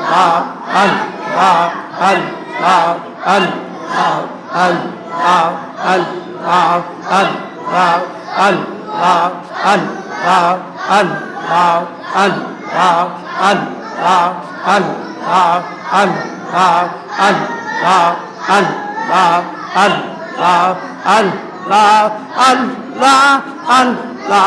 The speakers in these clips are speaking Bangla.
আ আল আ আল আ আল আ আল আ আল আ আল আ আল আ আল আ আল আ আল আ আল আ আল আ আল আ আল আ আল আ আল আ আল লা আল লা আল লা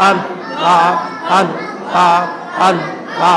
আল লা আল লা আল লা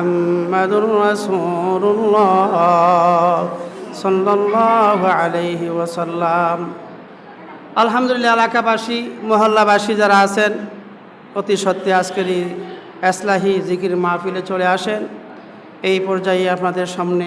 محمد رسول الله صلى الله عليه وسلم আলহামদুলিল্লাহ এলাকাবাসী মহল্লাবাসী যারা আছেন অতি সত্যি আজকের এই এসলাহি জিকির মাহফিলে চলে আসেন এই পর্যায়ে আপনাদের সামনে